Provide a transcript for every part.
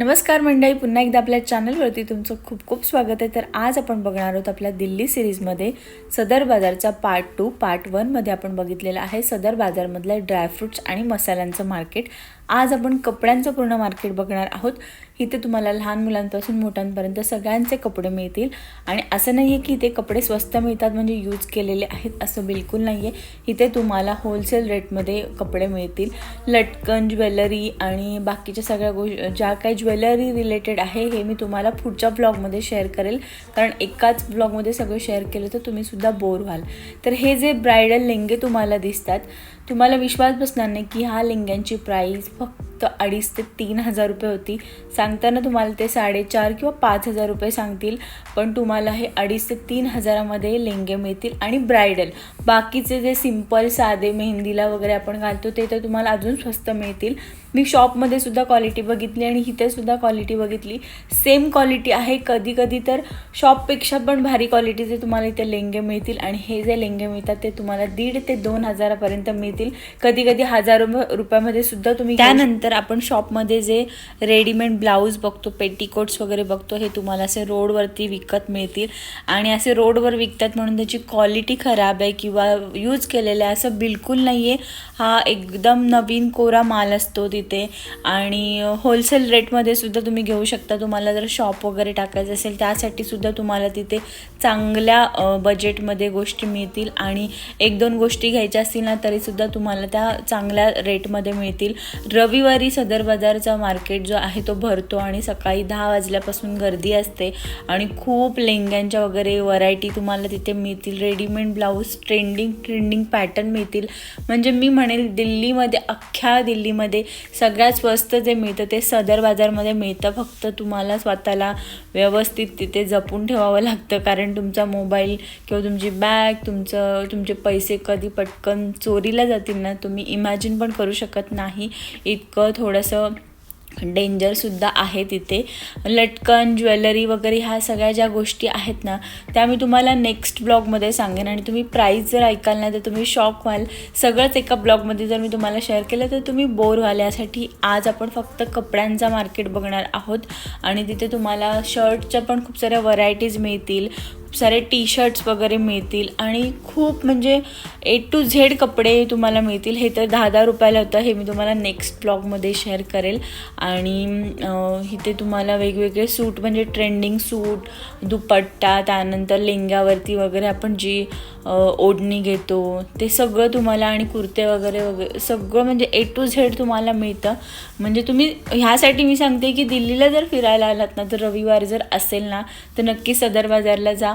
नमस्कार मंडळी पुन्हा एकदा आपल्या चॅनलवरती तुमचं खूप खूप स्वागत आहे. तर आज आपण बघणार आहोत आपल्या दिल्ली सिरीजमध्ये सदर बाजारचा पार्ट टू पार्ट वनमध्ये आपण बघितलेला आहे. सदर बाजारमधल्या ड्रायफ्रुट्स आणि मसाल्यांचं मार्केट आज आपण कपड्यांचं पूर्ण मार्केट बघणार आहोत. इथे तुम्हाला लहान मुलांपासून मोठ्यांपर्यंत सगळ्यांचे कपडे मिळतील. आणि असं नाही आहे की इथे कपडे स्वस्त मिळतात म्हणजे यूज केलेले आहेत असं बिलकुल नाही आहे इथे तुम्हाला होलसेल रेटमध्ये कपडे मिळतील. लटकन ज्वेलरी आणि बाकीच्या सगळ्या गो ज्या काही ज्वेलरी रिलेटेड आहे हे मी तुम्हाला पुढच्या ब्लॉगमध्ये शेअर करेल. कारण एकाच ब्लॉगमध्ये सगळं शेअर केलं तर तुम्ही सुद्धा बोर व्हाल. तर हे जे ब्रायडल लेंगे तुम्हाला दिसतात तुम्हाला विश्वास बसणार नाही की ह्या लेंग्यांची प्राईस फक्त अडीच ते तीन हजार रुपये होती. सांगताना तुम्हाला ते साडेचार किंवा पाच हजार रुपये सांगतील पण तुम्हाला हे अडीच ते तीन हजारामध्ये लेंगे मिळतील आणि ब्रायडल. बाकीचे जे सिंपल साधे मेहंदीला वगैरे आपण घालतो ते तर तुम्हाला अजून स्वस्त मिळतील. मी शॉपमध्ये सुद्धा क्वालिटी बघितली आणि इथे सुद्धा क्वालिटी बघितली. सेम क्वालिटी आहे कधी कधी तर शॉपपेक्षा पण भारी क्वालिटीचे तुम्हाला इथे लेंगे मिळतील आणि हे जे लेंगे मिळतात ते तुम्हाला दीड ते दोन हजारापर्यंत मिळतील. कधी कधी हजार रुपयामध्ये सुद्धा तुम्ही त्यानंतर आपण शॉपमध्ये जे रेडीमेड ब्लाऊज बघतो पेटीकोट्स वगैरे बघतो हे तुम्हाला असे रोडवरती विकत मिळतील. आणि असे रोडवर विकतात म्हणून त्याची क्वालिटी खराब आहे किंवा यूज केलेलं आहे असं बिलकुल नाही आहे हा एकदम नवीन कोरा माल असतो तिथे. आणि होलसेल रेटमध्ये सुद्धा तुम्ही घेऊ शकता. तुम्हाला जर शॉप वगैरे टाकायचं असेल त्यासाठी सुद्धा तुम्हाला तिथे चांगल्या बजेटमध्ये गोष्टी मिळतील. आणि एक दोन गोष्टी घ्यायच्या असतील ना तरीसुद्धा तुम्हाला त्या चांगल्या रेटमध्ये मिळतील. रविवारी सदर बाजारचा मार्केट जो आहे तो भरतो आणि सकाळी दहा वाजल्यापासून गर्दी असते. आणि खूप लेंग्यांच्या वगैरे व्हरायटी तुम्हाला तिथे मिळतील. Readymade blouse trending trending pattern मिळतील. म्हणजे मी म्हणेल दिल्लीमध्ये अख्ख्या दिल्लीमध्ये सगळ्यात स्वस्त जे मिळतं ते सदर बाजारमध्ये मिळतं. फक्त तुम्हाला स्वतःला व्यवस्थित तिथे जपून ठेवावं लागतं. कारण तुमचा मोबाईल किंवा तुमची बॅग तुमचं तुमचे पैसे कधी पटकन चोरीला जातील ना तुम्ही इमॅजिन पण करू शकत नाही. इतकं थोडंसं डेंजरसुद्धा आहे तिथे. लटकन ज्वेलरी वगैरे ह्या सगळ्या ज्या गोष्टी आहेत ना त्या मी तुम्हाला नेक्स्ट ब्लॉगमध्ये सांगेन. आणि तुम्ही प्राईस जर ऐकाल ना तर तुम्ही शॉक व्हाल सगळंच एका ब्लॉगमध्ये जर मी तुम्हाला शेअर केलं तर तुम्ही बोर व्हाल. यासाठी आज आपण फक्त कपड्यांचा मार्केट बघणार आहोत. आणि तिथे तुम्हाला शर्टच्या पण खूप साऱ्या व्हरायटीज मिळतील. खूप सारे टी शर्ट्स वगैरे मिळतील आणि खूप म्हणजे ए टू झेड कपडे तुम्हाला मिळतील. हे तर दहा दहा रुपयाला होतं. हे मी तुम्हाला नेक्स्ट ब्लॉगमध्ये शेअर करेल. आणि इथे तुम्हाला वेगवेगळे सूट म्हणजे ट्रेंडिंग सूट दुपट्टा त्यानंतर लेंग्यावरती वगैरे आपण जी ओढणी घेतो ते सगळं तुम्हाला आणि कुर्ते वगैरे वगैरे सगळं म्हणजे ए टू झेड तुम्हाला मिळतं. म्हणजे तुम्ही ह्यासाठी मी सांगते की दिल्लीला जर फिरायला आलात ना तर रविवार जर असेल ना तर नक्की सदर बाजारला जा.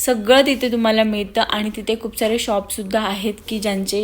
सगळं तिथे तुम्हाला मिळतं आणि तिथे खूप सारे शॉपसुद्धा आहेत की ज्यांचे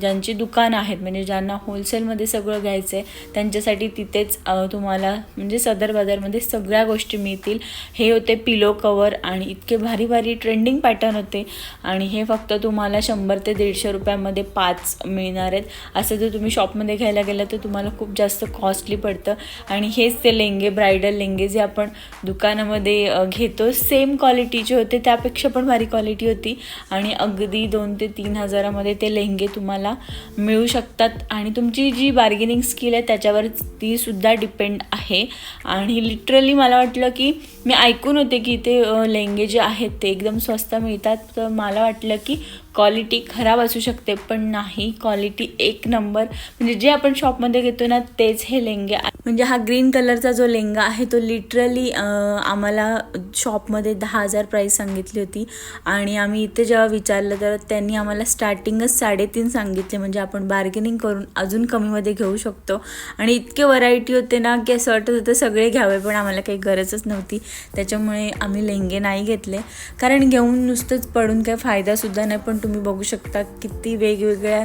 ज्यांची दुकानं आहेत. म्हणजे ज्यांना होलसेलमध्ये सगळं घ्यायचं आहे त्यांच्यासाठी तिथेच तुम्हाला म्हणजे सदर बाजारमध्ये सगळ्या गोष्टी मिळतील. हे होते पिलो कवर आणि इतके भारी भारी ट्रेंडिंग पॅटर्न होते. आणि हे फक्त तुम्हाला शंभर ते दीडशे रुपयामध्ये पाच मिळणार आहेत. असं जर तुम्ही शॉपमध्ये घ्यायला गेलं तर तुम्हाला खूप जास्त कॉस्टली पडतं. आणि हेच ते लेंगे ब्रायडल लेंगे जे आपण दुकानामध्ये घेतो सेम क्वालिटीचे होते. त्यापेक्षा पण भारी क्वालिटी होती. आणि अगदी दोन ते तीन हजारामध्ये ते लेहंगे तुम्हाला मिळू शकतात. आणि तुमची जी बार्गेनिंग स्किल आहे त्याच्यावर ती सुद्धा डिपेंड आहे. आणि लिटरली मला वाटलं की मी ऐकून होते की ते लेहंगे जे आहेत ते एकदम स्वस्त मिळतात. तर मला वाटलं की क्वालिटी खराब असू शकते पण नाही. क्वालिटी एक नंबर म्हणजे जे आपण शॉपमध्ये घेतो ना तेच हे लेंगे म्हणजे हा ग्रीन कलरचा जो लेंगा आहे तो लिटरली आम्हाला शॉपमध्ये दहा हजार प्राईस सांगितली होती. आणि आम्ही इथे जेव्हा विचारलं तर त्यांनी आम्हाला स्टार्टिंगच साडेतीन सांगितले. म्हणजे आपण बार्गेनिंग करून अजून कमीमध्ये घेऊ शकतो. आणि इतके व्हरायटी होते ना की असं वाटत होतं सगळे घ्यावे पण आम्हाला काही गरजच नव्हती. त्याच्यामुळे आम्ही लेंगे नाही घेतले. कारण घेऊन नुसतंच पडून काही फायदासुद्धा नाही. पण तुम्ही बघू शकता किती वेगवेगळ्या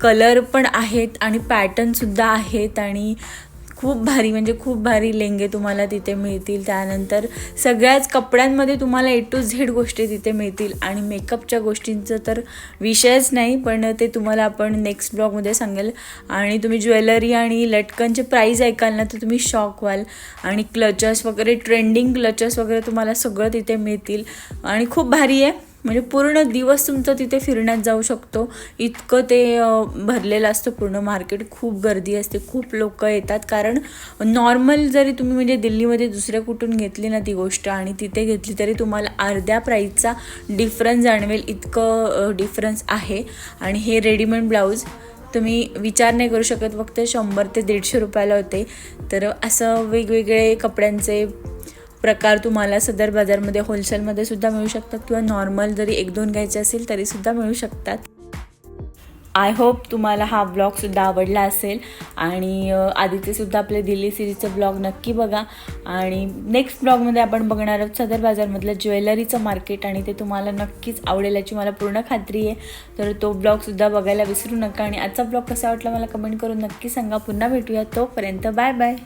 कलर पण आहेत आणि पॅटर्नसुद्धा आहेत. आणि आणि खूप भारी म्हणजे खूप भारी लेंगे तुम्हाला तिथे मिळतील. त्यानंतर सगळ्याच कपड्यांमध्ये तुम्हाला ए टू झेड गोष्टी तिथे मिळतील. आणि मेकअपच्या गोष्टींचं तर विषयच नाही पण ते तुम्हाला आपण नेक्स्ट ब्लॉगमध्ये सांगेल. आणि तुम्ही ज्वेलरी आणि लटकनचे प्राईज ऐकाल ना तर तुम्ही शॉक व्हाल. आणि क्लचर्स वगैरे ट्रेंडिंग क्लचर्स वगैरे तुम्हाला सगळं तिथे मिळतील. आणि खूप भारी आहे. म्हणजे पूर्ण दिवस तुमचा तिथे फिरण्यात जाऊ शकतो. इतकं ते भरलेलं असतं पूर्ण मार्केट. खूप गर्दी असते. खूप लोक येतात. कारण नॉर्मल जरी तुम्ही म्हणजे दिल्लीमध्ये दुसऱ्या कुठून घेतली ना ती गोष्ट आणि तिथे घेतली तरी तुम्हाला अर्ध्या प्राईजचा डिफरन्स जाणवेल. इतकं डिफरन्स आहे. आणि हे रेडीमेड ब्लाऊज तुम्ही विचार नाही करू शकत. फक्त शंभर ते दीडशे रुपयाला होते. तर असं वेगवेगळे कपड्यांचे प्रकार तुम्हाला सदर बाजारमध्ये होलसेलमध्ये सुद्धा मिळू शकतात किंवा नॉर्मल जरी एक दोन घ्यायचे असेल तरी सुद्धा मिळू शकतात. आय होप तुम्हाला हा ब्लॉगसुद्धा आवडला असेल आणि आदित्यसुद्धा आपले दिल्ली सिरीजचं ब्लॉग नक्की बघा. आणि नेक्स्ट ब्लॉगमध्ये आपण बघणार आहोत सदर बाजारमधलं ज्वेलरीचं मार्केट आणि ते तुम्हाला नक्कीच आवडेल याची मला पूर्ण खात्री आहे. तर तो ब्लॉगसुद्धा बघायला विसरू नका आणि आजचा ब्लॉग कसा वाटला मला कमेंट करून नक्की सांगा. पुन्हा भेटूया तोपर्यंत बाय बाय